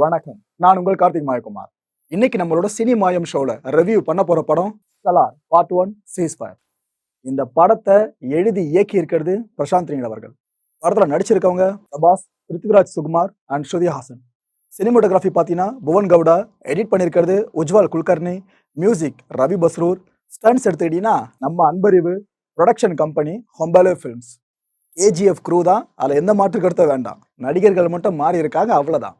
வணக்கம். நான் உங்கள் கார்த்திக் மாயகுமார். இன்னைக்கு நம்மளோட சினி மாயம் ஷோல ரிவ்யூ பண்ண போற படம் சலார் பார்ட் ஒன் சீஸ்பயர் இந்த படத்தை எழுதி இயக்கி இருக்கிறது பிரசாந்த் நீல் அவர்கள். படத்துல நடிச்சிருக்கவங்க பிரபாஸ் பிருத்திவிராஜ் சுகுமார் அண்ட் ஸ்ருதி ஹாசன். சினிமோட்டோகிராஃபி பார்த்தீங்கன்னா புவன் கவுடா எடிட் பண்ணியிருக்கிறது உஜ்வால் குல்கர்னி மியூசிக் ரவி பஸ்ரூர். ஸ்டன்ஸ் எடுத்துக்கிட்டீங்கன்னா நம்ம Anbariv production company Hombale Films KGF crew தான் அதில் எந்த மாற்று கருத்தும் வேண்டாம். நடிகர்கள் மட்டும் மாறி இருக்காங்க அவ்வளோதான்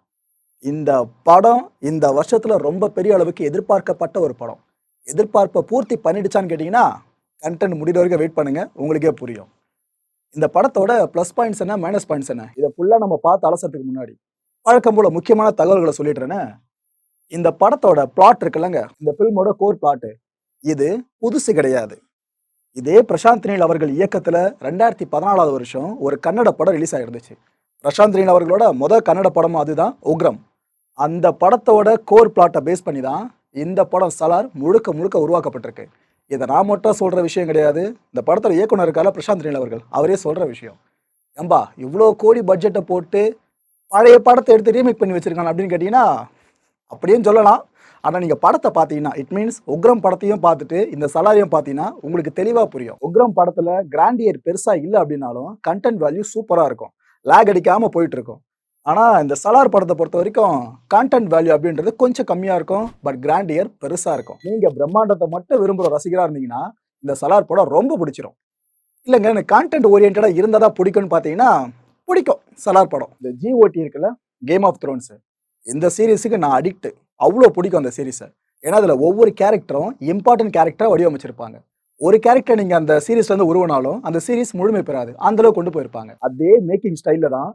இந்த படம் இந்த வருஷத்துல ரொம்ப பெரிய அளவுக்கு எதிர்பார்க்கப்பட்ட ஒரு படம். எதிர்பார்ப்பை பூர்த்தி பண்ணிடுச்சான்னு கேட்டிங்கன்னா கண்டென்ட் முடிகிற வரைக்கும் வெயிட் பண்ணுங்க. உங்களுக்கே புரியும். இந்த படத்தோட ப்ளஸ் பாயிண்ட்ஸ் என்ன மைனஸ் பாயிண்ட்ஸ் என்ன? இதை ஃபுல்லாக நம்ம பார்த்து அலசறதுக்கு முன்னாடி வழக்கம் போல முக்கியமான தகவல்களை சொல்லிடுறேன்னு இந்த படத்தோட பிளாட் இருக்குல்லங்க இந்த ஃபில்மோட கோர் பிளாட்டு இது புதுசு கிடையாது. இதே பிரசாந்த் நீல் அவர்கள் இயக்கத்தில் ரெண்டாயிரத்தி பதினாலாவது வருஷம் ஒரு கன்னட படம் ரிலீஸ் ஆகிருந்துச்சு பிரசாந்த் நீல் அவர்களோட முதல் கன்னட படமும் அதுதான் உக்ரம். அந்த படத்தோட கோர் பிளாட்டை பேஸ் பண்ணி தான் இந்த படம் சலார் முழுக்க முழுக்க உருவாக்கப்பட்டிருக்கு. இதை நான் மட்டும் சொல்கிற விஷயம் கிடையாது. இந்த படத்தோட இயக்குனர் இருக்கால பிரசாந்த் நீல் அவர்கள். அவரே சொல்கிற விஷயம். ஏம்பா இவ்வளோ கோடி பட்ஜெட்டை போட்டு பழைய படத்தை எடுத்து ரீமேக் பண்ணி வச்சுருக்காங்க அப்படின்னு கேட்டிங்கன்னா அப்படியும் சொல்லலாம். ஆனால் நீங்கள் படத்தை பார்த்தீங்கன்னா இட் மீன்ஸ் உக்ரம் படத்தையும் பார்த்துட்டு இந்த சலாரியும் பார்த்தீங்கன்னா உங்களுக்கு தெளிவாக புரியும். உக்ரம் படத்தில் கிராண்டியர் பெருசாக இல்லை அப்படின்னாலும் கண்டென்ட் வேல்யூ சூப்பராக இருக்கும். லேக் அடிக்காமல் போயிட்டுருக்கும் ஆனால் இந்த சலார் படத்தை பொறுத்த வரைக்கும் கான்டென்ட் வேல்யூ அப்படின்றது கொஞ்சம் கம்மியாக இருக்கும் பட் கிராண்ட் இயர் பெருசாக இருக்கும். நீங்கள் பிரம்மாண்டத்தை மட்டும் விரும்புகிற ரசிகராக இருந்தீங்கன்னா இந்த சலார் படம் ரொம்ப பிடிச்சிரும். இல்லைங்க எனக்கு கான்டென்ட் ஓரியன்டாக இருந்தால் தான் பிடிக்கும்னு பார்த்தீங்கன்னா பிடிக்கும் சலார் படம். இந்த ஜிஓடி இருக்குல்ல கேம் ஆஃப் த்ரோன்ஸு இந்த சீரீஸுக்கு நான் அடிக்ட் அவ்வளோ பிடிக்கும் அந்த சீரீஸை. ஏன்னா அதில் ஒவ்வொரு கேரக்டரும் இம்பார்ட்டன்ட் கேரக்டராக வடிவமைச்சிருப்பாங்க. ஒரு கேரக்டர் நீங்கள் அந்த சீரீஸ்லேருந்து உருவனாலும் அந்த சீரீஸ் முழுமை பெறாது. அந்தளவு கொண்டு போயிருப்பாங்க. அதே மேக்கிங் ஸ்டைலில் தான்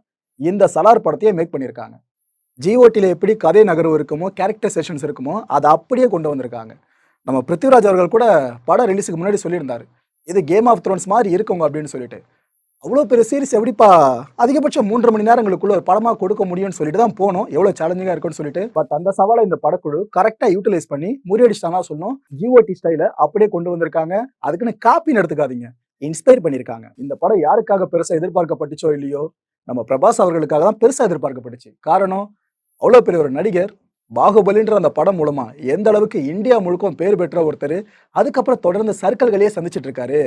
இந்த சலார் படத்தையே மேக் பண்ணியிருக்காங்க. ஜிஓடியில் எப்படி கதை நகர்வு இருக்குமோ கேரக்டர் செஷன்ஸ் இருக்குமோ அதை அப்படியே கொண்டு வந்திருக்காங்க. நம்ம பிருத்திவிராஜ் அவர்கள் கூட படம் ரிலீஸுக்கு முன்னாடி சொல்லியிருந்தார். இது கேம் ஆஃப் த்ரோன்ஸ் மாதிரி இருக்குங்க அப்படின்னு சொல்லிட்டு. அவ்வளோ பெரிய சீரிஸ் எப்படிப்பா அதிகபட்சம் மூன்று மணி நேரங்களுக்குள்ள ஒரு படமாக கொடுக்க முடியும்னு சொல்லிட்டு தான் போனோம். எவ்வளோ சேலஞ்சிங்காக இருக்கும்னு சொல்லிட்டு. பட் அந்த சவாலை இந்த படக்குழு கரெக்டாக யூட்டிலைஸ் பண்ணி முறியடிச்சிட்டாங்க சொல்லணும். ஜிஓடி ஸ்டைலை அப்படியே கொண்டு வந்திருக்காங்க. அதுக்குன்னு காப்பின்னு எடுத்துக்காதீங்க. இன்ஸ்பயர் பண்ணியிருக்காங்க. இந்த படம் யாருக்காக பெருசாக எதிர்பார்க்கப்பட்டுச்சோ இல்லையோ நம்ம பிரபாஸ் அவர்களுக்காக தான் பெருசாக எதிர்பார்க்கப்பட்டுச்சு. காரணம் அவ்வளோ பெரிய ஒரு நடிகர் பாகுபலின்ற அந்த படம் மூலமா எந்த அளவுக்கு இந்தியா முழுக்கும் பேர் பெற்ற ஒருத்தர் அதுக்கப்புறம் தொடர்ந்து சர்க்கிள்களையே சந்திச்சுட்டு இருக்காரு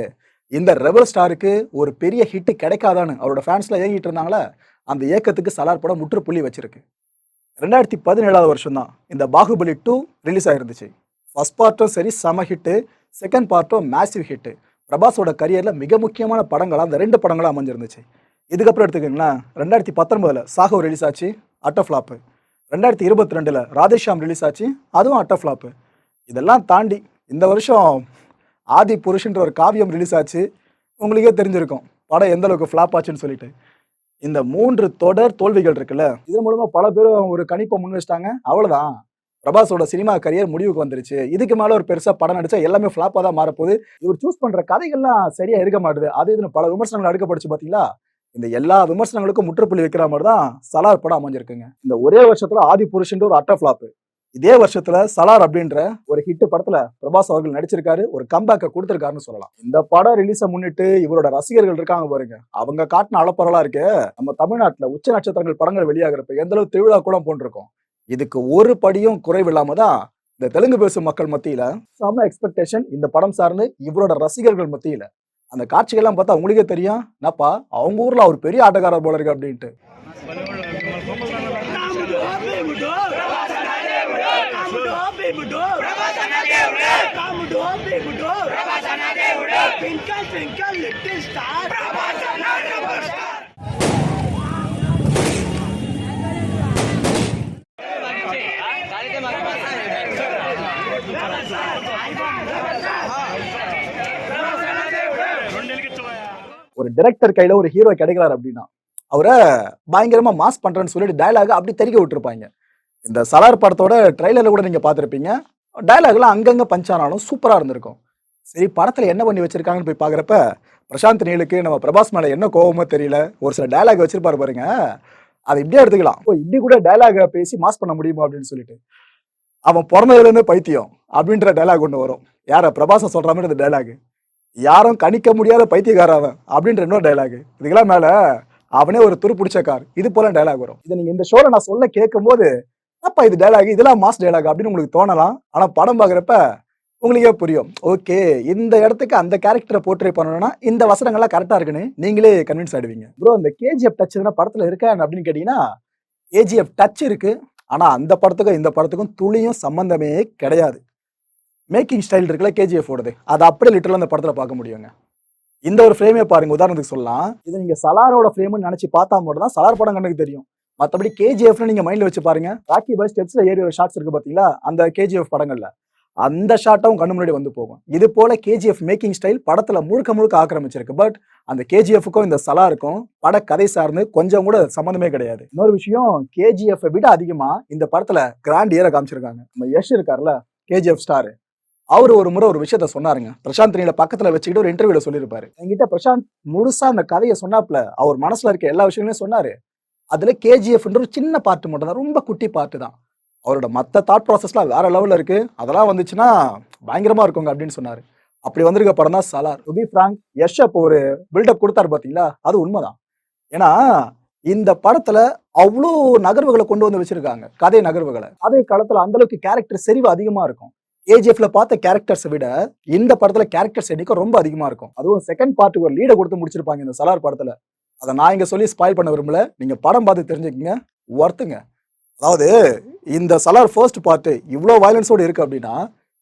இந்த ரெபல் ஸ்டாருக்கு ஒரு பெரிய ஹிட் கிடைக்காதான்னு அவரோட ஃபேன்ஸ்லாம் ஏங்கிட்டு இருந்தாங்களா? அந்த இயக்கத்துக்கு சலார் படம் முற்றுப்புள்ளி வச்சிருக்கு. ரெண்டாயிரத்தி பதினேழாவது வருஷம் தான் இந்த பாகுபலி டூ ரிலீஸ் ஆகிருந்துச்சு ஃபர்ஸ்ட் பார்ட்டும் சரி செம ஹிட்டு செகண்ட் பார்ட்டும் மேசிவ் ஹிட்டு பிரபாஸோட கரியரில் மிக முக்கியமான படங்களாக அந்த ரெண்டு படங்களும் அமைஞ்சிருந்துச்சு. இதுக்கப்புறம் எடுத்துக்கோங்களேன். ரெண்டாயிரத்தி பத்தொன்பதில் சாகோ ரிலீஸ் ஆச்சு அட்ட ஃப்ளாப்பு ரெண்டாயிரத்தி இருபத்தி ரெண்டில் ராதேஷாம் ரிலீஸ் ஆச்சு அதுவும் அட்ட ஃப்ளாப்பு இதெல்லாம் தாண்டி இந்த வருஷம் ஆதி புருஷன்ற ஒரு காவியம் ரிலீஸ் ஆச்சு. உங்களுக்கே தெரிஞ்சிருக்கும் படம் எந்த அளவுக்கு ஃப்ளாப் ஆச்சுன்னு சொல்லிட்டு. இந்த மூன்று தொடர் தோல்விகள் இருக்குல்ல இதன் மூலமாக பல பேரும் ஒரு கணிப்பை முன் வச்சிட்டாங்க. அவ்வளோதான் பிரபாஸோட சினிமா கரியர் முடிவுக்கு வந்துருச்சு. இதுக்கு மேலே ஒரு பெருசாக படம் நடிச்சா எல்லாமே ஃப்ளாப்பாக தான் மாறப்போகுது. இவர் சூஸ் பண்ணுற கதைகள்லாம் சரியாக இருக்க மாட்டுது. அது இதுன்னு பல விமர்சனங்கள் அடுக்கப்படுச்சு பார்த்தீங்களா இந்த எல்லா விமர்சனங்களுக்கும் முற்றுப்புள்ளி வைக்கிற மாதிரி தான் சலார் படம் அமைஞ்சிருக்குங்க. இந்த ஒரே வருஷத்துல ஆதி புருஷன்ற ஒரு அட்ட ஃபிளாப் இதே வருஷத்துல சலார் அப்படின்ற ஒரு ஹிட் படத்துல பிரபாஸ் அவர்கள் நடிச்சிருக்காரு ஒரு கம்பேக்கை கொடுத்திருக்காருன்னு சொல்லலாம். இந்த படம் ரிலீஸை முன்னிட்டு இவரோட ரசிகர்கள் இருக்காங்க பாருங்க. அவங்க காட்டின அளப்பரலா இருக்கு நம்ம தமிழ்நாட்டுல உச்ச நட்சத்திரங்கள் படங்கள் வெளியாகிறப்ப எந்த அளவு திருவிழா கூட போன்றிருக்கோம் இதுக்கு ஒரு படியும் குறைவில்லாம தான் இந்த தெலுங்கு பேசும் மக்கள் மத்தியில சம எக்ஸ்பெக்டேஷன் இந்த படம் சார்ந்து இவரோட ரசிகர்கள் மத்தியில. அந்த காட்சிகள்லாம் பார்த்தா உங்களுக்கே தெரியும். என்னப்பா அவங்க ஊர்ல அவர் பெரிய ஆட்டக்காரர் போல இருக்கு அப்படின்ட்டு. Twinkle, twinkle, little star. ஒரு டிரெக்டர் கையில ஒரு ஹீரோ கிடைக்கிறார் அப்படின்னா அவரை பயங்கரமா மாஸ் பண்றேன்னு சொல்லிட்டு டைலாக அப்படி தெரிய விட்டுருப்பாங்க. இந்த சலார் படத்தோட ட்ரைலர்ல கூட நீங்க பார்த்துருப்பீங்க. டயலாக்லாம் அங்கங்க பஞ்சானாலும் சூப்பராக சூப்பரா இருந்திருக்கும். சரி படத்துல என்ன பண்ணி வச்சிருக்காங்கன்னு போய் பாக்குறப்ப பிரசாந்த் நீலுக்கு நம்ம பிரபாஸ் மேல என்ன கோவமோ தெரியல. ஒரு சில டயலாக் வச்சிருப்பாரு பாருங்க. அதை இப்படியே எடுத்துக்கலாம். ஓ இப்படி கூட டயலாக பேசி மாஸ் பண்ண முடியுமா அப்படின்னு சொல்லிட்டு. அவன் பிறந்ததுல இருந்து பைத்தியம் அப்படின்ற டயலாக் ஒன்று வரும். யார பிரபாசம் சொல்ற மாதிரி இந்த டயலாக் யாரும் கணிக்க முடியாத பைத்தியக்காரன் அப்படின்ற இன்னொரு டயலாக் இதுக்கெல்லாம் மேல அவனே ஒரு துரு பிடிச்ச கார் இது போல டயலாக் வரும். இதை நீங்க இந்த ஷோல நான் சொல்ல கேட்கும் போது அப்பா இது டயலாக் இதெல்லாம் மாஸ் டயலாக் அப்படின்னு உங்களுக்கு தோணலாம். ஆனா படம் பார்க்குறப்ப உங்களுக்கே புரியும். ஓகே இந்த இடத்துக்கு அந்த கேரக்டரை போர்ட்ரே பண்ணணும்னா இந்த வசனங்கள்லாம் கரெக்டா இருக்குன்னு நீங்களே கன்வின்ஸ் ஆகிடுவீங்க ப்ரோ அந்த கேஜிஎஃப் டச் எதுனா படத்துல இருக்கா அப்படின்னு கேட்டீங்கன்னா கேஜிஎஃப் டச் இருக்கு. ஆனா அந்த படத்துக்கும் இந்த படத்துக்கும் துளியும் சம்பந்தமே கிடையாது. மேக்கிங் ஸ்டைல் இருக்குல்ல கேஜிஎஃப் ஓடுது. அதை அப்படியே லிட்டரில் அந்த படத்தில் பார்க்க முடியுங்க. இந்த ஒரு ஃப்ரேமே பாருங்க. உதாரணத்துக்கு சொல்லலாம். இது நீங்க சலாரோட ஃப்ரேம்னு நினைச்சு பார்த்தா மட்டும் தான் சலார் படம் கண்ணுக்கு தெரியும். மற்றபடி கேஜிஎஃப்னு நீங்க மைண்ட்ல வச்சு பாருங்க. ராக்கி பாய் ஸ்டெப்ஸ்ல ஏறி ஒரு ஷார்ட்ஸ் இருக்கு பாத்தீங்களா? அந்த கேஜிஎஃப் படங்கள்ல. அந்த ஷாட்டும் கண்ணு முன்னாடி வந்து போகும். இது போல கேஜிஎஃப் மேக்கிங் ஸ்டைல் படத்துல முழுக்க முழுக்க ஆக்கிரமிச்சிருக்கு. பட் அந்த கேஜிஎஃப்க்கும் இந்த சலாருக்கும் பட கதை சார்ந்து கொஞ்சம் கூட சம்மந்தமே கிடையாது. இன்னொரு விஷயம் கேஜிஎஃப் விட அதிகமா இந்த படத்துல கிராண்ட் இயரை காமிச்சிருக்காங்க. நம்ம யஷ் இருக்கார்ல கேஜிஎஃப் ஸ்டாரு அவர் ஒரு முறை ஒரு விஷயத்த சொன்னாருங்க. பிரசாந்த் நீல பக்கத்துல வச்சுக்கிட்டு ஒரு இன்டர்வியூல சொல்லியிருப்பாரு. என்கிட்ட பிரசாந்த் முழுசா அந்த கதையை சொன்னாப்ல அவர் மனசுல இருக்க எல்லா விஷயங்களையும் சொன்னாரு. அதுல கேஜிஎஃப்ன்ற ஒரு சின்ன பார்ட் மட்டும் தான் ரொம்ப குட்டி பார்ட்டு தான். அவரோட மற்ற தாட் ப்ராசஸ்லாம் வேற லெவல்ல இருக்கு. அதெல்லாம் வந்துச்சுன்னா பயங்கரமா இருக்குங்க அப்படின்னு சொன்னாரு. அப்படி வந்திருக்க படம் தான் சலார். ருபி பிராங்க் யஷ் அப்போ ஒரு பில்டப் கொடுத்தாரு பாத்தீங்களா? அது உண்மைதான். ஏன்னா இந்த படத்துல அவ்வளோ நகர்வுகளை கொண்டு வந்து வச்சிருக்காங்க. கதை நகர்வுகளை. அதே காலத்துல அந்த அளவுக்கு கேரக்டர் செறிவு அதிகமா இருக்கும். ஏஜிஎஃப்ல பார்த்த கேரக்டர்ஸை விட இந்த படத்துல கேரக்டர்ஸ் எண்ணிக்கை ரொம்ப அதிகமா இருக்கும். அதுவும் செகண்ட் பார்ட்டுக்கு ஒரு லீடை கொடுத்து முடிச்சிருப்பாங்க இந்த சலார் படத்துல. அதை நான் இங்க சொல்லி ஸ்பாயில் பண்ண விரும்பல. நீங்க படம் பார்த்து தெரிஞ்சுக்கங்க. ஒர்த்துங்க அதாவது இந்த சலார் ஃபர்ஸ்ட் பார்ட்டு இவ்வளோ வயலன்ஸோடு இருக்கு அப்படின்னா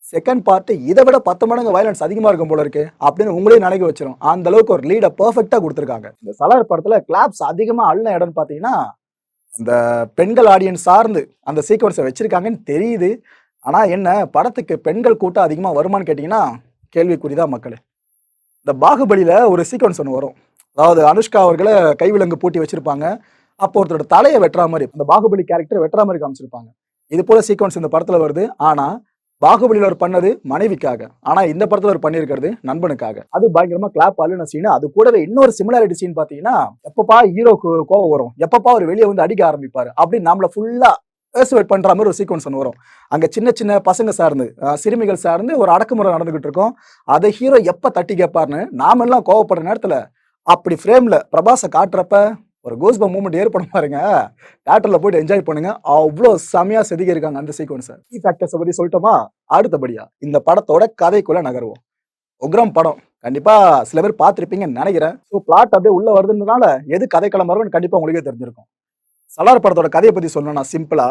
செகண்ட் பார்ட்டு இதை விட பத்து மடங்கு வயலன்ஸ் அதிகமாக இருக்கும் போல இருக்கு அப்படின்னு உங்களே நினைக்க வச்சிரும். அந்த அளவுக்கு ஒரு லீடை பர்ஃபெக்டாக கொடுத்துருக்காங்க. இந்த சலார் படத்தில் கிளாப்ஸ் அதிகமாக அள்ளின இடம்னு பார்த்தீங்கன்னா இந்த பெண்கள் ஆடியன்ஸ் சார்ந்து அந்த சீக்வன்ஸை வச்சிருக்காங்கன்னு தெரியுது. ஆனால் என்ன படத்துக்கு பெண்கள் கூட்டம் அதிகமாக வருமான்னு கேட்டிங்கன்னா கேள்விக்குறிதான் மக்கள். இந்த பாகுபலியில் ஒரு சீக்வன்ஸ் ஒன்று வரும். அதாவது அனுஷ்கா அவர்களை கைவிலங்கு பூட்டி வச்சுருப்பாங்க. அப்போ ஒருத்தரோட தலையை வெட்டுற மாதிரி அந்த பாகுபலி கேரக்டர் வெட்டுற மாதிரி காமிச்சிருப்பாங்க. இது போல சீக்வன்ஸ் இந்த படத்தில் வருது. ஆனால் பாகுபலியில் அவர் பண்ணது மனைவிக்காக. ஆனால் இந்த படத்தில் அவர் பண்ணியிருக்கிறது நண்பனுக்காக. அது பயங்கரமாக கிளாப் அழுன சீன் அது கூடவே இன்னொரு சிமிலாரிட்டி சீன் பார்த்தீங்கன்னா எப்பப்பா ஹீரோக்கு கோவம் வரும். எப்பப்பா அவர் வெளியே வந்து அடிக்க ஆரம்பிப்பார் அப்படின்னு நம்மளை ஃபுல்லாக பேசுவேட் பண்ணுற மாதிரி ஒரு சீக்வன்ஸ் ஒன்று வரும். அங்கே சின்ன சின்ன பசங்க சார்ந்து சிறுமிகள் சார்ந்து ஒரு அடக்குமுறை நடந்துகிட்டு இருக்கும். அதை ஹீரோ எப்போ தட்டி கேட்பாருன்னு நாமெல்லாம் கோவப்படுற நேரத்தில் அப்படி ஃப்ரேமில் பிரபாஸை காட்டுறப்ப ஒரு கோஸ்பா மூமெண்ட் ஏற்படும் பாருங்க. தேட்டரில் போயிட்டு என்ஜாய் பண்ணுங்க. அவ்வளோ செமையாக செதுக்கி இருக்காங்க அந்த சீக்வன்ஸை கீ ஃபேக்டர்ஸை பற்றி சொல்லிட்டோமா? அடுத்தபடியா இந்த படத்தோட கதைக்குள்ளே நகருவோம். உக்ரம் படம். கண்டிப்பாக சில பேர் பார்த்துருப்பீங்கன்னு நினைக்கிறேன். ஸோ பிளாட் அப்படியே உள்ளே வருதுன்றதுனால எது கதை கிளம்புறோம்னு கண்டிப்பாக உங்களுக்கே தெரிஞ்சிருக்கும். சலார் படத்தோட கதையை பற்றி சொல்லணும்னா சிம்பிளா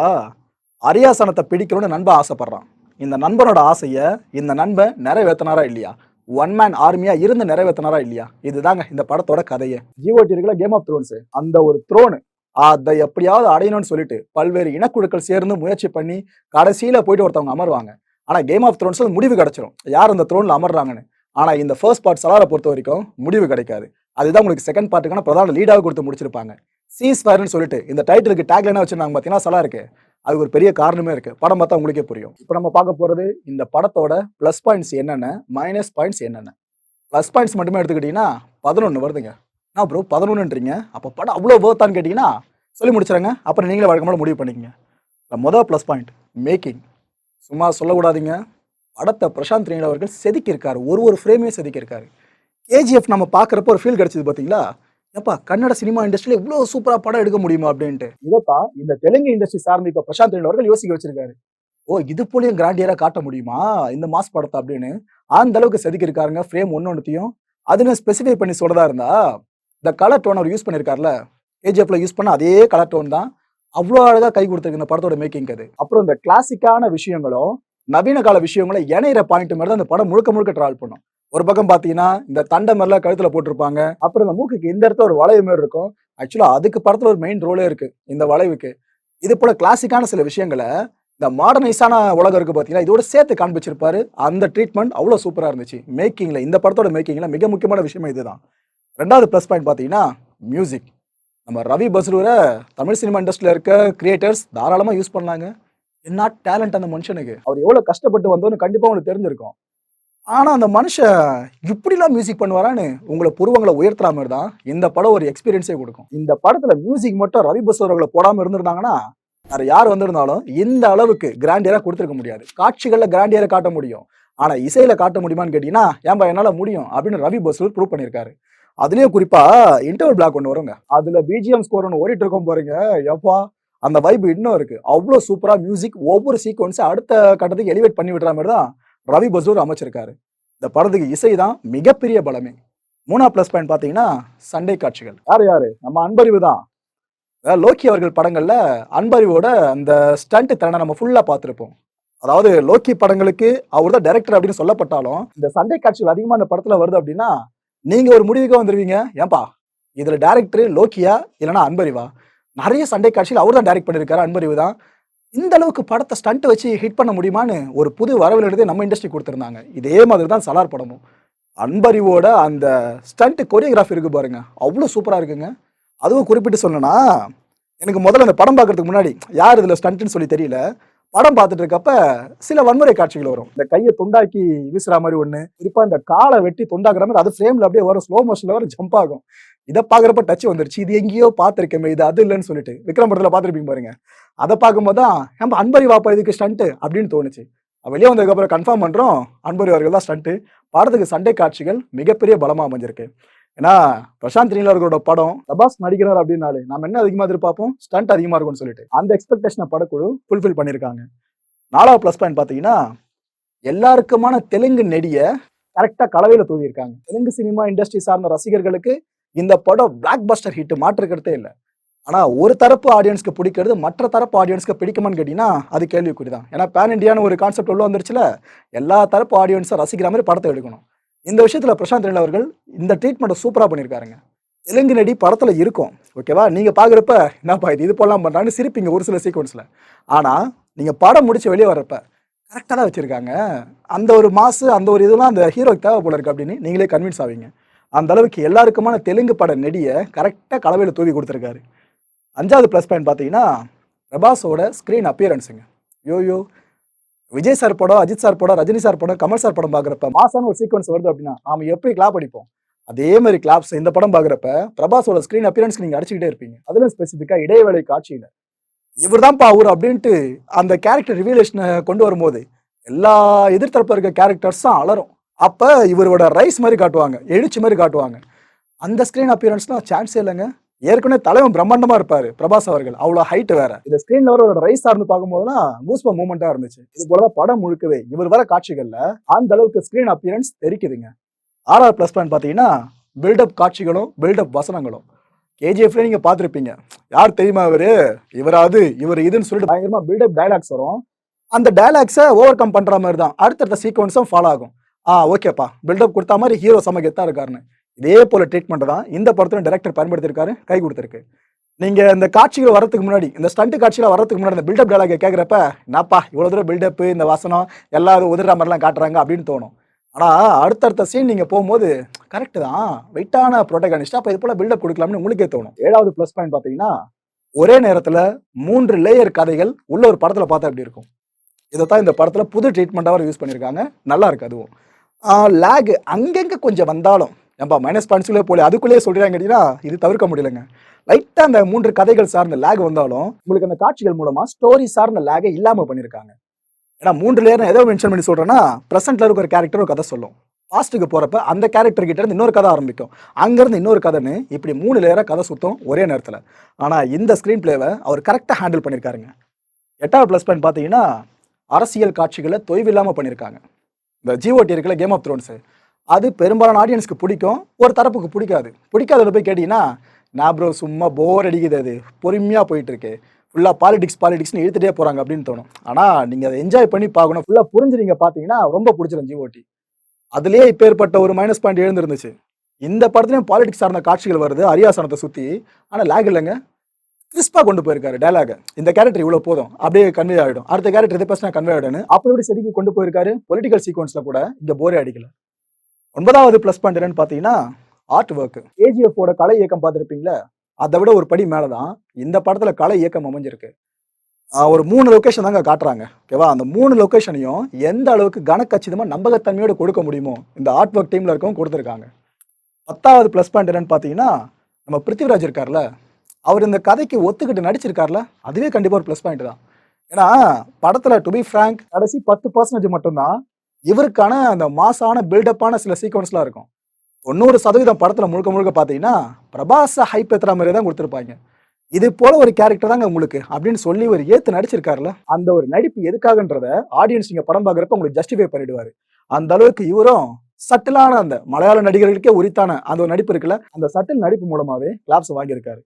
அரியாசனத்தை பிடிக்கணும்னு நண்பன் ஆசைப்படுறான். இந்த நண்பனோட ஆசையை இந்த நண்பன் நிறைவேற்றினாரா இல்லையா? ஒன் மேன் ஆர்மியா இருந்து நிறைவேற்றினாரா இல்லையா? இதுதாங்க இந்த படத்தோட கதையை. ஜிஓடி இருக்குல்ல கேம் ஆஃப் த்ரோன்ஸ் அந்த ஒரு த்ரோனு அதை எப்படியாவது அடையணும்னு சொல்லிட்டு பல்வேறு இனக்குழுக்கள் சேர்ந்து முயற்சி பண்ணி கடைசியில போயிட்டு ஒருத்தவங்க அமர்வாங்க. ஆனா கேம் ஆஃப் த்ரோன்ஸ்ல முடிவு கிடைச்சிரும். யார் அந்த த்ரோன்ல அமர்றாங்கன்னு? ஆனா இந்த ஃபர்ஸ்ட் பார்ட் சலாரை பொறுத்த வரைக்கும் முடிவு கிடைக்காது. அதுதான் உங்களுக்கு செகண்ட் பார்ட்டுக்கான பிரதான லீடாக கொடுத்து முடிச்சிருப்பாங்க. சீஸ் ஃபயர்னு சொல்லிட்டு இந்த டைட்டிலுக்கு டேக்லைனாக வச்சிருந்தாங்க பார்த்தீங்கன்னா சலா இருக்குது அது ஒரு பெரிய காரணமே இருக்குது படம் பார்த்தா உங்களுக்கே புரியும். இப்போ நம்ம பார்க்க போகிறது இந்த படத்தோட ப்ளஸ் பாயிண்ட்ஸ் என்னென்ன மைனஸ் பாயிண்ட்ஸ் என்னென்ன? ப்ளஸ் பாயிண்ட்ஸ் மட்டுமே எடுத்துக்கிட்டிங்கன்னா பதினொன்று வருதுங்க. நான் ப்ரோ பதினொன்றுன்றீங்க அப்போ படம் அவ்வளோ வேர்த்தான்னு கேட்டிங்கன்னா சொல்லி முடிச்சிடுங்க அப்புறம் நீங்களே வழக்கமாக முடிவு பண்ணிக்கங்க. மொதல் ப்ளஸ் பாயிண்ட் மேக்கிங் சும்மா சொல்லக்கூடாதீங்க. படத்தை பிரசாந்த் நீல் அவர்கள் செதுக்கியிருக்காரு. ஒரு ஒரு ஃப்ரேமையும் செதுக்கியிருக்காரு. கேஜிஎஃப் நம்ம பார்க்குறப்ப ஒரு ஃபீல் கிடச்சிது பார்த்தீங்களா ஏப்பா கன்னட சினிமா இண்டஸ்ட்ரியில இவ்வளோ சூப்பரா படம் எடுக்க முடியுமா அப்படின்ட்டு. இதைத்தான் இந்த தெலுங்கு இண்டஸ்ட்ரி சார்ந்து இப்ப பிரசாந்த் அவர்கள் யோசிக்க வச்சிருக்காரு. ஓ இது போலயும் கிராண்டியரா காட்ட முடியுமா? இந்த மாஸ் படத்தை அப்படின்னு அந்த அளவுக்கு செதுக்கியிருக்காருங்க ஃப்ரேம் ஒன்று ஒன்றுத்தையும் அதுன்னு ஸ்பெசிஃபை பண்ணி சொல்றதா இருந்தா இந்த கலர் டோன் அவர் யூஸ் பண்ணியிருக்காருல கேஜிஎஃப்ல யூஸ் பண்ண அதே கலர் டோன் தான். அவ்வளோ அழகா கை கொடுத்துருக்கு இந்த படத்தோட மேக்கிங் அது. அப்புறம் இந்த கிளாசிக்கான விஷயங்களும் நவீன கால விஷயங்களும் இணையிற பாயிண்ட் மாதிரி தான் இந்த படம் முழுக்க முழுக்க ட்ராவல் பண்ணும். ஒரு பக்கம் பாத்தீங்கன்னா இந்த தண்டை மாதிரிலாம் கழுத்துல போட்டிருப்பாங்க. அப்புறம் இந்த மூக்குக்கு இந்த இடத்துல ஒரு வளைவு மாதிரி இருக்கும். ஆக்சுவலா அதுக்கு படத்துல ஒரு மெயின் ரோலே இருக்கு இந்த வளைவுக்கு. இது போல கிளாசிக்கான சில விஷயங்களை இந்த மாடர்னைஸான உலகம் இருக்கு பார்த்தீங்கன்னா இதோட சேர்த்து காண்பிச்சிருப்பாரு. அந்த ட்ரீட்மெண்ட் அவ்வளோ சூப்பராக இருந்துச்சு. மேக்கிங்கில் இந்த படத்தோட மேக்கிங்கில் மிக முக்கியமான விஷயம் இதுதான். ரெண்டாவது ப்ளஸ் பாயிண்ட் பார்த்தீங்கன்னா மியூசிக் நம்ம ரவி பஸ்ரூரை தமிழ் சினிமா இண்டஸ்ட்ரியில் இருக்க கிரியேட்டர்ஸ் தாராளமாக யூஸ் பண்ணாங்க என்ன டேலண்ட் அந்த மனுஷனுக்கு. அவர் எவ்வளோ கஷ்டப்பட்டு வந்தோன்னு கண்டிப்பாக உங்களுக்கு தெரிஞ்சிருக்கும். ஆனால் அந்த மனுஷன் இப்படிலாம் மியூசிக் பண்ணுவாரான்னு உங்களை புருவங்களை உயர்த்துற மாதிரி தான் இந்த படம் ஒரு எக்ஸ்பீரியன்ஸே கொடுக்கும். இந்த படத்தில் மியூசிக் மட்டும் ரவி பஸ் அவர்களை போடாமல் இருந்திருந்தாங்கன்னா வேற யார் வந்திருந்தாலும் இந்த அளவுக்கு கிராண்டியராக கொடுத்துருக்க முடியாது. காட்சிகளில் கிராண்டியரை காட்ட முடியும். ஆனால் இசையில் காட்ட முடியுமான்னு கேட்டிங்கன்னா ஏன்பா என்னால் முடியும் அப்படின்னு ரவி பஸ்ரூர் ப்ரூவ் பண்ணியிருக்காரு. அதுலேயும் குறிப்பாக இன்டர்வல் பிளாக் ஒன்று வருங்க. அதில் பிஜிஎம் ஸ்கோர் ஒன்று ஓடிட்டு இருக்கோம் பாருங்க. எப்பா அந்த வைப் இன்னும் இருக்குது அவ்வளோ சூப்பராக மியூசிக் ஒவ்வொரு சீக்வன்ஸை அடுத்த கட்டத்துக்கு எலிவேட் பண்ணி விடுற மாதிரி தான் ரவி பசூர் அமைச்சிருக்காரு. இந்த படத்துக்கு இசை தான் மிகப்பெரிய பலமே. மூணா ப்ளஸ் பாயிண்ட் பார்த்தீங்கன்னா சண்டை காட்சிகள். யார் யாரு? நம்ம அன்பறிவு தான். லோக்கி அவர்கள் படங்கள்ல அன்பறிவோட அந்த ஸ்டண்ட் திறனை நம்ம ஃபுல்லா பார்த்துருப்போம். அதாவது லோக்கி படங்களுக்கு அவர் தான் டைரக்டர் அப்படின்னு சொல்லப்பட்டாலும் இந்த சண்டை காட்சிகள் அதிகமா அந்த படத்துல வருது அப்படின்னா நீங்க ஒரு முடிவுக்கு வந்துருவீங்க. ஏன்பா? இதுல டேரக்டர் லோக்கியா இல்லைன்னா அன்பறிவா? நிறைய சண்டை காட்சிகள் அவர் தான் டைரக்ட் பண்ணியிருக்காரு அன்பறிவு தான். இந்த அளவுக்கு படத்தை ஸ்டண்ட் வச்சு ஹிட் பண்ண முடியுமான்னு ஒரு புது வரவில் எடுத்து நம்ம இண்டஸ்ட்ரி கொடுத்துருந்தாங்க. இதே மாதிரி தான் சலார் படமும். அன்பறிவோட அந்த ஸ்டண்ட் கொரியோகிராஃபி இருக்கு பாருங்க. அவ்வளோ சூப்பராக இருக்குங்க. அதுவும் குறிப்பிட்டு சொல்லணும்னா எனக்கு முதல்ல அந்த படம் பார்க்கறதுக்கு முன்னாடி யார் இதில் ஸ்டண்ட்னு சொல்லி தெரியல. படம் பார்த்துட்டு இருக்கப்ப சில வன்முறை காட்சிகள் வரும். இந்த கையை துண்டாக்கி வீசுற மாதிரி ஒன்று குறிப்பாக இந்த காலை வெட்டி துண்டாக்குற மாதிரி அது ஃப்ரேமில் அப்படியே வரும். ஸ்லோ மோஷனில் வர ஜம்ப் ஆகும். இதை பார்க்குறப்ப டச் வந்துருச்சு. இது எங்கேயோ பார்த்துருக்கேமே இது அது இல்லைன்னு சொல்லிட்டு. விக்ரம் படத்தில் பார்த்துருப்பீங்க பாருங்க. அதை பார்க்கும்போது தான் நம்ம அன்பரி வாப்பா இதுக்கு ஸ்டண்ட்டு அப்படின்னு தோணுச்சு. வெளியே வந்ததுக்கப்புறம் கன்ஃபார்ம் பண்ணுறோம் அன்பரி அவர்கள் தான் ஸ்டண்ட்டு படத்துக்கு சண்டை காட்சிகள் மிகப்பெரிய பலமாக அமைஞ்சிருக்கு. ஏன்னா பிரசாந்த் நீல் அவர்களோட படம் தபாஸ் நடிக்கிறார் அப்படின்னாலே நம்ம என்ன அதிகமாக எதிர்பார்ப்போம்? ஸ்டண்ட் அதிகமாக இருக்கும்னு சொல்லிட்டு. அந்த எக்ஸ்பெக்டேஷனை படக்குழு ஃபுல்ஃபில் பண்ணியிருக்காங்க. நாலாவது ப்ளஸ் பாயிண்ட் பார்த்தீங்கன்னா எல்லாருக்குமான தெலுங்கு நெடியை கரெக்டாக கலவையில் தூவியிருக்காங்க. தெலுங்கு சினிமா இண்டஸ்ட்ரி சார்ந்த ரசிகர்களுக்கு இந்த படம் பிளாக் பஸ்டர் ஹிட் மாற்றுக்கிறதே இல்லை. ஆனால் ஒரு தரப்பு ஆடியன்ஸ்க்கு பிடிக்கிறது மற்ற தரப்பு ஆடியன்ஸ்க்கு பிடிக்குமான்னு கேட்டிங்கன்னா அது கேள்விக்குறி தான் ஏன்னா பேன் இண்டியான்னு ஒரு கான்செப்ட் உள்ள வந்துருச்சுல எல்லா தரப்பு ஆடியன்ஸை ரசிக்கிற மாதிரி படத்தை எடுக்கணும். இந்த விஷயத்தில் பிரசாந்த் ரெண்டு அவர்கள் இந்த ட்ரீட்மெண்ட்டை சூப்பராக பண்ணியிருக்காருங்க. தெலுங்கு நடி படத்தில் இருக்கும். ஓகேவா நீங்கள் பார்க்குறப்ப என்னப்பா இது இது போலாம் பண்ணுறான்னு சிரிப்பீங்க ஒரு சில சீக்வன்ஸில் ஆனால் நீங்கள் படம் முடிச்சு வெளியே வர்றப்ப கரெக்டாக தான் வச்சுருக்காங்க. அந்த ஒரு மாசு அந்த ஒரு இதெல்லாம் அந்த ஹீரோக்கு தேவை போல இருக்கு அப்படின்னு நீங்களே கன்வின்ஸ் ஆவீங்க. அந்த அளவுக்கு எல்லாருக்குமான தெலுங்கு பட நெடியை கரெக்டாக கலவையில் தூவி கொடுத்துருக்காரு. அஞ்சாவது ப்ளஸ் பாயிண்ட் பார்த்தீங்கன்னா பிரபாஸோட ஸ்க்ரீன் அப்பியரன்ஸுங்க யோயோ விஜய் சார் படம் அஜித் சார் படம் ரஜினி சார் படம் கமல் சார் படம் பார்க்குறப்ப மாசான ஒரு சீக்வன்ஸ் வருது அப்படின்னா நாம எப்படி கிளாப் அடிப்போம்? அதே மாதிரி கிளாப்ஸ் இந்த படம் பார்க்குறப்ப பிரபாஸோட ஸ்க்ரீன் அப்பியரன்ஸ் நீங்கள் அடிச்சுக்கிட்டே இருப்பீங்க. அதிலும் ஸ்பெசிஃபிக்காக இடைவேளை காட்சியில். இவர் தான்ப்பா அவர் அப்படின்ட்டு அந்த கேரக்டர் ரிவீலேஷனை கொண்டு வரும்போது எல்லா எதிர்த்தரப்பில் இருக்க கேரக்டர்ஸும் அலரும் அப்போ இவரோட ரைஸ் மாதிரி காட்டுவாங்க எழுச்சி மாதிரி காட்டுவாங்க. அந்த ஸ்க்ரீன் அப்பியரன்ஸ்லாம் சான்ஸே இல்லைங்க. ஏற்கனவே தலைவன் பிரம்மாண்டமாக இருப்பார் பிரபாஸ் அவர்கள். அவ்வளோ ஹைட் வேற. இந்த ஸ்க்ரீன்ல வர ஒரு ரைஸ் சார்ந்து பார்க்கும்போதுலாம் கூஸ்ப மூமெண்ட்டாக இருந்துச்சு. இது போலதான் படம் முழுக்கவே. இவர் வர காட்சிகளில் அந்த அளவுக்கு ஸ்க்ரீன் அப்பியரன்ஸ் தெரிக்குதுங்க. ஆர்ஆர் ப்ளஸ் பாயிண்ட் பார்த்தீங்கன்னா பில்டப் காட்சிகளும் பில்டப் வசனங்களும். கேஜிஎஃப்ல நீங்க பார்த்துருப்பீங்க. யார் தெரியுமா இவரு? இவராது இவர் இதுன்னு சொல்லிட்டு பயங்கரமா பில்டப் டயலாக்ஸ் வரும். அந்த டைலாக்ஸை ஓவர் கம் பண்ற மாதிரி தான் அடுத்தடுத்த சீக்வன்ஸும் ஃபாலோ ஆகும். ஆ ஓகேப்பா. பில்டப் கொடுத்த மாதிரி ஹீரோ செம கெத்தாக இருக்காருன்னு. இதே போல் ட்ரீட்மெண்ட் தான் இந்த படத்துல டேரக்டர் பயன்படுத்தியிருக்காரு கை கொடுத்துருக்கு. நீங்கள் இந்த காட்சிகள் வரதுக்கு முன்னாடி இந்த ஸ்டண்ட் காட்சியில் வரதுக்கு முன்னாடி இந்த பில்டப் டயலாக கேட்குறப்ப என்னப்பா இவ்வளோ தூரம் பில்டப்பு இந்த வசனம் எல்லாரும் உதிர மாதிரிலாம் காட்டுறாங்க அப்படின்னு தோணும். ஆனால் அடுத்தடுத்த சீன் நீங்கள் போகும்போது கரெக்டு தான் வெயிட்டான ப்ரோட்டகனிஸ்ட் அப்போ இது போல் பில்டப் கொடுக்கலாம்னு உங்களுக்கே தோணும். ஏழாவது ப்ளஸ் பாயிண்ட் பார்த்தீங்கன்னா ஒரே நேரத்தில் மூன்று லேயர் கதைகள் உள்ள ஒரு படத்தில் பார்த்தா எப்படி இருக்கும்? இதைத்தான் இந்த படத்தில் புது ட்ரீட்மெண்ட்டாக யூஸ் பண்ணியிருக்காங்க. நல்லா இருக்கு அதுவும். லேக் அங்கங்கே கொஞ்சம் வந்தாலும் நம்ம மைனஸ் பாயிண்ட்ஸ்குள்ளே போல அதுக்குள்ளேயே சொல்கிறாங்க கேட்டீங்கன்னா இது தவிர்க்க முடியலங்க. லைட்டாக அந்த மூன்று கதைகள் சார்ந்த லேக் வந்தாலும் உங்களுக்கு அந்த காட்சிகள் மூலமாக ஸ்டோரி சார்ந்த லேகை இல்லாமல் பண்ணியிருக்காங்க ஏன்னா மூன்று லேயர் எதோ மென்ஷன் பண்ணி சொல்கிறேன்னா ப்ரெசென்ட்ல இருக்கிற ஒரு கேரக்டர் ஒரு கதை சொல்லும். பாஸ்ட்டுக்கு போகிறப்ப அந்த கேரக்டர் இருந்து இன்னொரு கதை ஆரம்பிக்கும். அங்கேருந்து இன்னொரு கதைன்னு இப்படி மூணு லேயராக கதை சுத்தம் ஒரே நேரத்தில். ஆனால் இந்த ஸ்க்ரீன் பிளேவை அவர் கரெக்டாக ஹேண்டில் பண்ணியிருக்காருங்க எட்டாவது ப்ளஸ் பாயிண்ட் பார்த்தீங்கன்னா அரசியல் காட்சிகளை தொய்வில்லாமல் பண்ணியிருக்காங்க இந்த ஜிஓடி இருக்குல்ல கேம் ஆஃப் த்ரோன்ஸு அது பெரும்பாலான ஆடியன்ஸ்க்கு பிடிக்கும் ஒரு தரப்புக்கு பிடிக்காது. பிடிக்காததுல போய் கேட்டிங்கன்னா நான் ப்ரோ சும்மா போர் அடிக்குது அது. பொறுமையாக போயிட்டுருக்கு. ஃபுல்லாக பாலிடிக்ஸ் பாலிடிக்ஸ்னு இழுத்துட்டே போகிறாங்க அப்படின்னு தோணும். ஆனால் நீங்கள் அதை என்ஜாய் பண்ணி பார்க்கணும் ஃபுல்லாக புரிஞ்சு நீங்கள் பார்த்தீங்கன்னா ரொம்ப பிடிச்சிரும் ஜிஓடி அதுலேயே இப்போ ஏற்பட்ட ஒரு மைனஸ் பாயிண்ட் எழுந்திருந்துச்சு. இந்த படத்துலையும் பாலிடிக்ஸ் சார்ந்த காட்சிகள் வருது அரியாசனத்தை சுற்றி ஆனால் லேக் இல்லைங்க. கிறிஸ்பாக கொண்டு போயிருக்காரு டயலாக இந்த கேரக்டர் இவ்வளோ போதும். அப்படியே கன்வே ஆகிடும் அடுத்த கேரக்டர் இதை பேசினா கன்வே ஆகிடும் அப்போ எப்படி செதுக்கி கொண்டு போயிருக்காரு? பொலிட்டிக்கல் சீக்வன்ஸில் கூட இங்கே போரே அடிக்கல. ஒன்பதாவது ப்ளஸ் பாயிண்ட் என்னன்னு பார்த்தீங்கன்னா ஆர்ட் ஒர்க் கேஜிஎஃபோட கலை இயக்கம் பார்த்துருப்பீங்களா அதை விட ஒரு படி மேலே தான் இந்த படத்தில் கலை இயக்கம் அமைஞ்சிருக்கு. ஒரு மூணு லொக்கேஷன் தாங்க காட்டுறாங்க. ஓகேவா அந்த மூணு லொக்கேஷனையும் எந்த அளவுக்கு கனக்கச்சிதமாக நம்பகத்தன்மையோடு கொடுக்க முடியுமோ இந்த ஆர்ட் ஒர்க் டீமில் இருக்கவும் கொடுத்துருக்காங்க. பத்தாவது ப்ளஸ் பாயிண்ட் என்னன்னு பார்த்தீங்கன்னா நம்ம பிருத்திவிராஜ் இருக்கார்ல அவர் இந்த கதைக்கு ஒத்துக்கிட்டு நடிச்சிருக்கார்ல அதுவே கண்டிப்பாக ஒரு ப்ளஸ் பாயிண்ட் தான். ஏன்னா படத்தில் டு பி ஃப்ராங்க் கடைசி பத்து பர்சன்டேஜ் மட்டும்தான் இவருக்கான அந்த மாசான பில்டப்பான சில சீக்வன்ஸ்லாம் இருக்கும். தொண்ணூறு சதவீதம் படத்தில் முழுக்க முழுக்க பார்த்தீங்கன்னா பிரபாஸை ஹைப் ஏற்றுற மாதிரி தான் கொடுத்துருப்பாங்க. இது போல ஒரு கேரக்டர் தாங்க உங்களுக்கு அப்படின்னு சொல்லி ஒரு ஏத்து நடிச்சிருக்காருல அந்த ஒரு நடிப்பு எதுக்காகன்றத ஆடியன்ஸ் நீங்க படம் பார்க்குறப்ப உங்களுக்கு ஜஸ்டிஃபை பண்ணிடுவாரு. அந்த அளவுக்கு இவரும் சட்டிலான அந்த மலையாள நடிகர்களுக்கே உரித்தான அந்த ஒரு நடிப்பு இருக்குல்ல அந்த சட்டில் நடிப்பு மூலமாவே கிளாப்ஸ் வாங்கியிருக்காரு.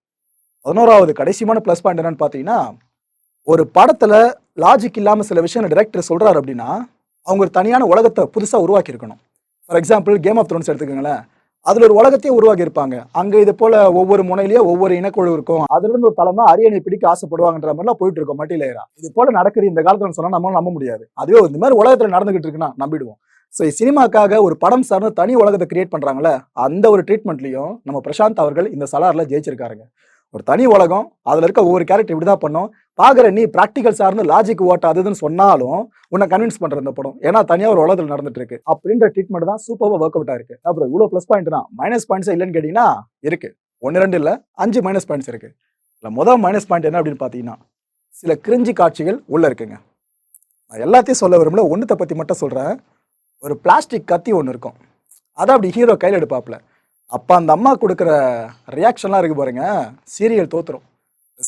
பதினோராவது கடைசியமான ப்ளஸ் பாயிண்ட் என்னன்னு பார்த்தீங்கன்னா ஒரு படத்தில் லாஜிக் இல்லாமல் சில விஷயங்கள் டிரெக்டர் சொல்கிறாரு அப்படின்னா அவங்க ஒரு தனியான உலகத்தை புதுசாக உருவாக்கியிருக்கணும். For example Game of Thrones எடுத்துக்கோங்களேன். அதில் ஒரு உலகத்தையே உருவாக்கி இருப்பாங்க இது போல ஒவ்வொரு முனையிலேயே ஒவ்வொரு இனக்குழு இருக்கும். அதுலேருந்து ஒரு தலைமை அரியணை பிடிக்க ஆசைப்படுவாங்கன்ற மாதிரிலாம் போயிட்டு இருக்கோம் மட்டிலேயரா இது போல் நடக்குது இந்த காலத்தில் சொன்னால் நம்மளால நம்ப முடியாது. அதுவே இந்த மாதிரி உலகத்தில் நடந்துகிட்டு இருக்குன்னா நம்பிடுவோம். ஸோ சினிமாக்காக ஒரு படம் சார்ந்த தனி உலகத்தை கிரியேட் பண்ணுறாங்களே அந்த ஒரு ட்ரீட்மெண்ட்லையும் நம்ம பிரசாந்த் அவர்கள் இந்த சலாரில் ஜெயிச்சிருக்காருங்க. ஒரு தனி உலகம் அதில் இருக்க ஒவ்வொரு கேரக்டர் இப்படி தான் பண்ணும். பார்க்குற நீ ப்ராக்டிக்கல் சார்ந்து லாஜிக் ஓட்டாதுன்னு சொன்னாலும் உன்னை கன்வின்ஸ் பண்ணுற இந்த படம். ஏன்னா தனியாக ஒரு உலகத்தில் நடந்துட்டு இருக்கு. அப்படின்ற ட்ரீட்மெண்ட் தான் சூப்பராக ஒர்க் அவுட் இருக்கு அப்புறம் இவ்வளோ ப்ளஸ் பாயிண்ட் தான் மைனஸ் பாயிண்ட்ஸ் இல்லைன்னு கேட்டிங்கன்னா இருக்கு. ஒன்று ரெண்டு இல்லை அஞ்சு மைனஸ் பாயிண்ட்ஸ் இருக்கு. இல்லை முதல் மைனஸ் பாயிண்ட் என்ன அப்படின்னு பார்த்தீங்கன்னா சில கிரிஞ்சி காட்சிகள் உள்ளே இருக்குங்க. நான் எல்லாத்தையும் சொல்ல விரும்பல ஒன்றத்தை பற்றி மட்டும் சொல்கிறேன் ஒரு பிளாஸ்டிக் கத்தி ஒன்று இருக்கும். அதை அப்படி ஹீரோ கையில் எடுப்பாப்ல அப்போ அந்த அம்மா கொடுக்குற ரியாக்ஷன்லாம் இருக்கு பாருங்க. சீரியல் தோத்துரும்.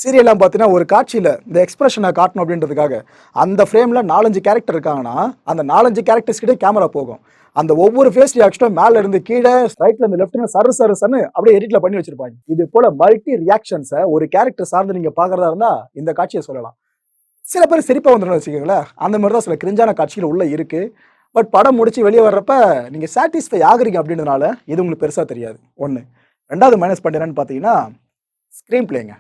சீரியல்லாம் பார்த்தீங்கன்னா ஒரு காட்சியில் இந்த எக்ஸ்பிரஷனை காட்டணும் அப்படின்றதுக்காக அந்த ஃப்ரேமில் நாலஞ்சு கேரக்டர் இருக்காங்கன்னா அந்த நாலஞ்சு கேரக்டர்ஸ் கிட்டே கேமரா போகும். அந்த ஒவ்வொரு ஃபேஸ் ரியாக்ஷனும் மேல இருந்து கீழே ரைட்ல இருந்து லெஃப்ட்ல சரு சரு சன்னு அப்படியே எடிட்ல பண்ணி வச்சிருப்பாங்க. இது போல மல்டி ரியாக்ஷன்ஸை ஒரு கேரக்டர் சார்ந்து நீங்க பாக்குறதா இருந்தா இந்த காட்சியை சொல்லலாம். சில பேர் சிரிப்பாக வந்துடும் வச்சுக்கோங்களேன். அந்த மாதிரி தான் சில கிரிஞ்சான காட்சிகள் உள்ளே இருக்குது பட் படம் முடிச்சு வெளியே வர்றப்ப நீங்க சாட்டிஸ்ஃபை ஆகுறீங்க அப்படின்றதுனால இது உங்களுக்கு பெருசா தெரியாது. ஒன்று ரெண்டாவது மைனஸ் பாயிண்ட் என்னன்னு பார்த்தீங்கன்னா ஸ்க்ரீன் பிளேங்க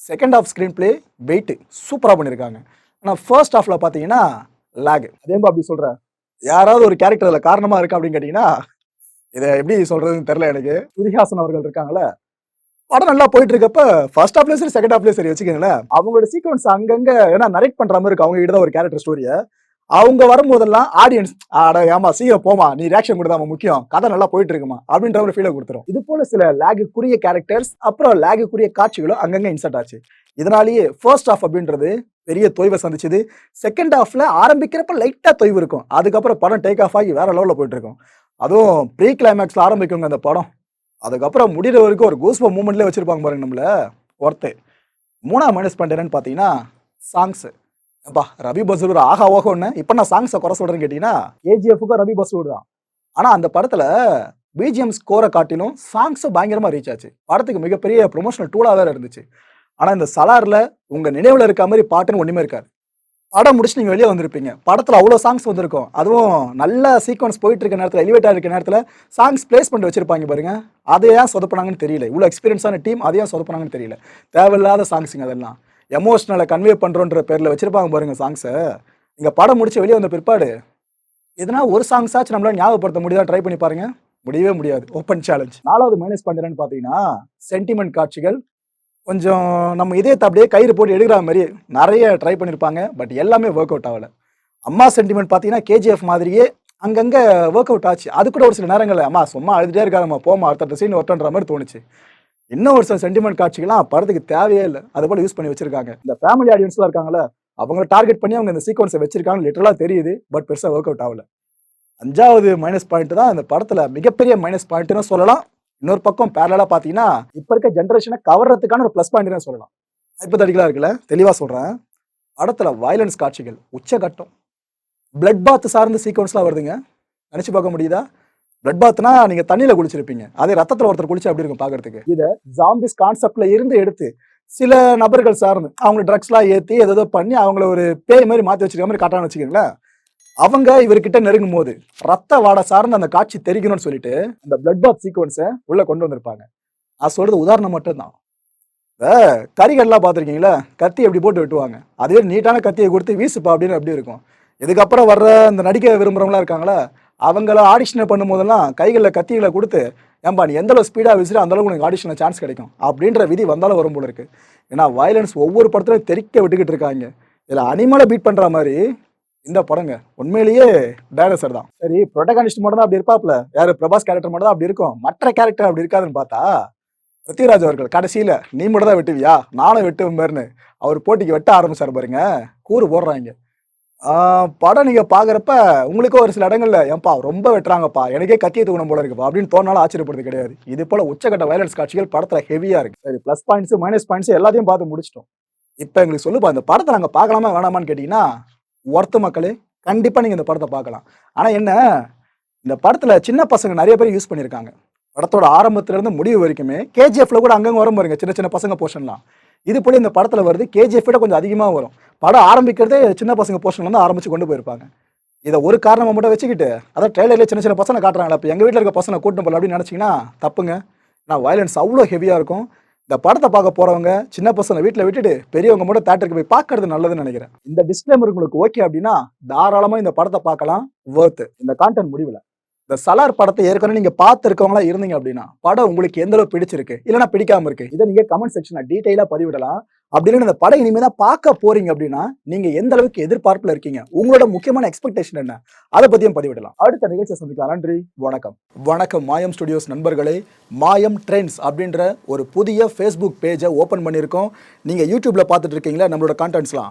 second half screenplay weight சூப்பராக பண்ணியிருக்காங்க ஆனால் ஃபர்ஸ்ட் ஹாஃப்ல பார்த்தீங்கன்னா லேக் அதேமா அப்படி சொல்கிறேன் யாராவது ஒரு கேரக்டர் அதில் காரணமாக இருக்கா அப்படின்னு கேட்டிங்கன்னா இதை எப்படி சொல்கிறதுன்னு தெரில எனக்கு. சுதிஹாசன் அவர்கள் இருக்காங்களே படம் நல்லா போயிட்டு இருக்கப்ப ஃபர்ஸ்ட் ஆஃப்லேயும் சரி செகண்ட் ஆஃப்லேயும் சரி வச்சுக்கோங்களேன். அவங்களோட சீக்வன்ஸ் அங்கங்கே ஏன்னா நரேட் பண்ணுற மாதிரி இருக்கு அவங்க கிட்ட தான் ஒரு கேரக்டர் ஸ்டோரியை அவங்க வரும்போதெல்லாம் ஆடியன்ஸ் ஆட ஏமா சீக்கிரம் போமா நீ ரியாக்ஷன் கொடுத்தாம முக்கியம் கதை நல்லா போயிட்டு இருக்குமா அப்படின்ற ஒரு ஃபீலை கொடுத்துரும். இது போல சில லேகுக்குரிய கேரக்டர்ஸ் அப்புறம் லேகுக்குரிய காட்சிகளும் அங்கங்கே இன்சர்ட் ஆச்சு. இதனாலேயே ஃபர்ஸ்ட் ஆஃப் அப்படின்றது பெரிய தொய்வை சந்திச்சது. செகண்ட் ஆஃப்ல ஆரம்பிக்கிறப்ப லைட்டாக தொய்வு இருக்கும். அதுக்கப்புறம் படம் டேக் ஆஃப் ஆகி வேற லெவலில் போயிட்டு இருக்கும். அதுவும் ப்ரீ கிளைமேக்ஸில் ஆரம்பிக்குங்க அந்த படம். அதுக்கப்புறம் முடிகிற வரைக்கும் ஒரு கூஸ்ப மூமெண்ட்லேயே வச்சுருப்பாங்க பாருங்க நம்மள ஒர்த்து. மூணாவது மைனஸ் பாயிண்ட் என்னன்னு பார்த்தீங்கன்னா சாங்ஸு அப்பா ரவி பசூர் ஓக ஒன்று இப்போ நான் சாங்ஸை குறை சொல்கிறேன்னு கேட்டிங்கன்னா ஏஜிஎஃப்க்கும் ரவி பசூர் தான் ஆனால் அந்த படத்தில் பிஜிஎம் ஸ்கோரை காட்டிலும் சாங்ஸும் பயங்கரமாக ரீச் ஆச்சு. படத்துக்கு மிகப்பெரிய ப்ரொமோஷனல் டூலாக வேறு இருந்துச்சு. ஆனால் இந்த சலாரில் உங்கள் நினைவில் இருக்க மாதிரி பாட்டுன்னு ஒன்றுமே இருக்காது. படம் முடிச்சு நீங்கள் வெளியே வந்திருப்பீங்க. படத்தில் அவ்வளோ சாங்ஸ் வந்திருக்கும். அதுவும் நல்ல சீக்வன்ஸ் போயிட்டு இருக்க நேரத்தில் எலிவேட்டாக இருக்க நேரத்தில் சாங்ஸ் பிளேஸ் பண்ணி வச்சிருப்பாங்க பாருங்க. அதை ஏன் சொதப்பினாங்கன்னு தெரியல. இவ்வளோ எக்ஸ்பீரியன்ஸான டீம் அதை ஏன் சொதப்பினாங்கன்னு தெரியல. தேவையில்லாத சாங்ஸுங்க அதெல்லாம். எமோஷ்னலை கன்வே பண்ணுறோன்ற பேரில் வச்சிருப்பாங்க பாருங்க சாங்ஸை இங்கே படம் முடிச்சு வெளியே வந்த பிற்பாடு எதனா ஒரு சாங்ஸ் ஆச்சு நம்மளால ஞாபகப்படுத்த முடியுதா? ட்ரை பண்ணி பாருங்க. முடியவே முடியாது. ஓப்பன் சேலஞ்ச் நாலாவது மைனஸ் பண்ணுறேன்னு பார்த்தீங்கன்னா சென்டிமெண்ட் காட்சிகள் கொஞ்சம் நம்ம இதயத்தை அப்படியே கயிறு போட்டு எடுக்கிற மாதிரி நிறைய ட்ரை பண்ணியிருப்பாங்க பட் எல்லாமே ஒர்க் அவுட் ஆகல. அம்மா சென்டிமெண்ட் பார்த்தீங்கன்னா கேஜிஎஃப் மாதிரியே அங்கங்கே ஒர்க் அவுட் ஆச்சு. அது கூட ஒரு சில நேரங்களில் அம்மா சும்மா அழுதுகிட்டே இருக்காதம்மா போமா அடுத்த சீன் ஒட்டன்ற மாதிரி தோணுச்சு. இன்னும் ஒரு சில சென்டிமெண்ட் காட்சிகள்லாம் படத்துக்கு தேவையே இல்லை. அது போல யூஸ் பண்ணி வச்சிருக்காங்க. இந்த ஃபேமிலி ஆடியன்ஸ்லாம் இருக்காங்கல்ல அவங்கள டார்கெட் பண்ணி அவங்க இந்த சீக்வன்ஸை வச்சிருக்காங்க லிட்டரலாக தெரியுது பட் பெருசாக ஒர்க் அவுட் ஆகல. அஞ்சாவது மைனஸ் பாயிண்ட் தான் இந்த படத்துல மிகப்பெரிய மைனஸ் பாயிண்ட்னு சொல்லலாம். இன்னொரு பக்கம் பேரலா பார்த்தீங்கன்னா இப்போ இருக்க ஜென்ரேஷனை கவர்றதுக்கான ஒரு ப்ளஸ் பாயிண்ட்னு சொல்லலாம். ஹைப்பத்தடிக்கலாக இருக்குல்ல தெளிவாக சொல்கிறேன் படத்தில் வயலன்ஸ் காட்சிகள் உச்சகட்டம். பிளட் பாத் சார்ந்த சீக்வன்ஸ்லாம் வருதுங்க. நினச்சி பார்க்க முடியுதா? பிளட் பாத்னா நீங்கள் தண்ணியில் குளிச்சிருப்பீங்க. அதே ரத்தத்தில் ஒருத்தர் குளிச்சு அப்படி இருக்கும் பாக்குறதுக்கு? இதை ஜாம்பிஸ் கான்செப்ட்ல இருந்து எடுத்து சில நபர்கள் சார்ந்து அவங்க ட்ரக்ஸ்லாம் ஏற்றி ஏதோ பண்ணி அவங்கள ஒரு பேய் மாதிரி மாற்றி வச்சிருக்க மாதிரி காட்டான்னு வச்சுக்கோங்களேன். அவங்க இவர்கிட்ட நெருங்கும் போது ரத்த வாடை சார்ந்த அந்த காட்சி தெரிக்கணும்னு சொல்லிட்டு அந்த பிளட் பாத் சீக்வன்ஸை உள்ள கொண்டு வந்திருப்பாங்க. நான் சொல்றது உதாரணம் மட்டும்தான். கறிகள்லாம் பார்த்துருக்கீங்களா? கத்தி எப்படி போட்டு வெட்டுவாங்க? அதுவே நீட்டான கத்தியை கொடுத்து வீசுப்பா அப்படின்னு அப்படி இருக்கும். இதுக்கப்புறம் வர்ற இந்த நடிக்க விரும்புறவங்களா இருக்காங்களா? அவங்கள ஆடிஷன் பண்ணும்போதெல்லாம் கைகளில் கத்திகளை கொடுத்து ஏன்பா நீ எந்தளவு ஸ்பீடாக விசிறி அந்த அளவுக்கு உனக்கு ஆடிஷனில் சான்ஸ் கிடைக்கும் அப்படின்ற விதி வந்தாலும் வரும் போல இருக்குது ஏன்னா வயலன்ஸ் ஒவ்வொரு படத்துலையும் தெறிக்க விட்டுக்கிட்டு இருக்காங்க. இதில் அனிமலை பீட் பண்ணுற மாதிரி இந்த படங்க. உண்மையிலேயே டைனசர் தான். சரி ப்ரொட்டகானிஸ்ட் மட்டும் தான் அப்படி இருப்பாப்ல. யார் பிரபாஸ் கேரக்டர் மட்டும் தான் அப்படி இருக்கும். மற்ற கேரக்டர் அப்படி இருக்காதுன்னு பார்த்தா பிருத்திவிராஜ் அவர்கள் கடைசியில் நீ மட்டும் தான் வெட்டுவியா? நானும் வெட்டுவேன் பாருன்னு. அவர் போட்டிக்கு வெட்ட ஆரம்பிச்சார் பாருங்க. கூறு போடுறாங்க. படம் நீங்க பாக்குறப்ப உங்களுக்கு ஒரு சில இடங்கள்ல ஏன்பா ரொம்ப வெட்டுறாங்கப்பா எனக்கே கத்திய தூக்கணும் போல இருக்குப்பா அப்படின்னு தோணாலும் ஆச்சரியப்படுறது கிடையாது. இது போல உச்சக்கட்ட வயலன்ஸ் காட்சிகள் படத்துல ஹெவியா இருக்கு. சரி பிளஸ் பாயிண்ட்ஸ் மைனஸ் பாயிண்ட்ஸ் எல்லாத்தையும் பார்த்து முடிச்சிட்டோம். இப்போ எங்களுக்கு சொல்லுப்பா இந்த படத்தை நாங்க பார்க்கலாமா வேணாமான்னு கேட்டீங்கன்னா ஒர்த்து மக்களே கண்டிப்பா நீங்க இந்த படத்தை பார்க்கலாம். ஆனா என்ன இந்த படத்துல சின்ன பசங்க நிறைய பேர் யூஸ் பண்ணியிருக்காங்க. படத்தோட ஆரம்பத்துல இருந்து முடிவு வரைக்குமே கேஜிஎஃப்ல கூட அங்கங்க வரும் பாருங்க சின்ன சின்ன பசங்க போர்ஷன்லாம் இது போல இந்த படத்துல வருது கேஜிஎஃப் விட கொஞ்சம் அதிகமா வரும். படம் ஆரம்பிக்கிறதே சின்ன பசங்க போர்ஷன்ல இருந்து ஆரம்பிச்சு கொண்டு போயிருப்பாங்க. இதை ஒரு காரணமாக மட்டும் வச்சுக்கிட்டு அதான் ட்ரெயிலர்ல சின்ன சின்ன பசங்க காட்டுறாங்களா இப்போ எங்கள் வீட்டில் இருக்க பசங்க கூட்டம் போல அப்படின்னு நினச்சிங்கன்னா தப்புங்க. நான் வயலன்ஸ் அவ்வளோ ஹெவியாக இருக்கும். இந்த படத்தை பார்க்க போகிறவங்க சின்ன பசங்க வீட்டில் விட்டுட்டு பெரியவங்க மட்டும் தேட்டருக்கு போய் பார்க்கறது நல்லதுன்னு நினைக்கிறேன். இந்த டிஸ்க்ளைமர் உங்களுக்கு ஓகே அப்படின்னா தாராளமாக இந்த படத்தை பார்க்கலாம். ஒர்த்து இந்த கான்டென்ட் முடிவில். இந்த சலார் படத்தை ஏற்கனவே நீங்கள் பார்த்துருக்கவங்களா இருந்தீங்க அப்படின்னா படம் உங்களுக்கு எந்த அளவு பிடிச்சிருக்கு இல்லைன்னா பிடிக்காம இருக்கு இதை நீங்க கமெண்ட் செக்ஷனில் டீட்டெயிலாக பதிவிடலாம். அப்படி அந்த படம் இனிமேல் தான் பார்க்க போறீங்க அப்படின்னா நீங்க எந்த அளவுக்கு எதிர்பார்ப்புல இருக்கீங்க? உங்களோட முக்கியமான எக்ஸ்பெக்டேஷன் என்ன? அதை பத்தியும் பதிவிடலாம். அடுத்த நிகழ்ச்சியை சந்திக்கலாம். நன்றி வணக்கம். வணக்கம் மாயம் ஸ்டுடியோஸ் நண்பர்களே. மாயம் ட்ரெண்ட்ஸ் அப்படின்ற ஒரு புதிய ஃபேஸ்புக் பேஜை ஓப்பன் பண்ணியிருக்கோம். நீங்க யூடியூப்ல பார்த்துட்டு இருக்கீங்களா? நம்மளோட கான்டென்ட்ஸ்லாம்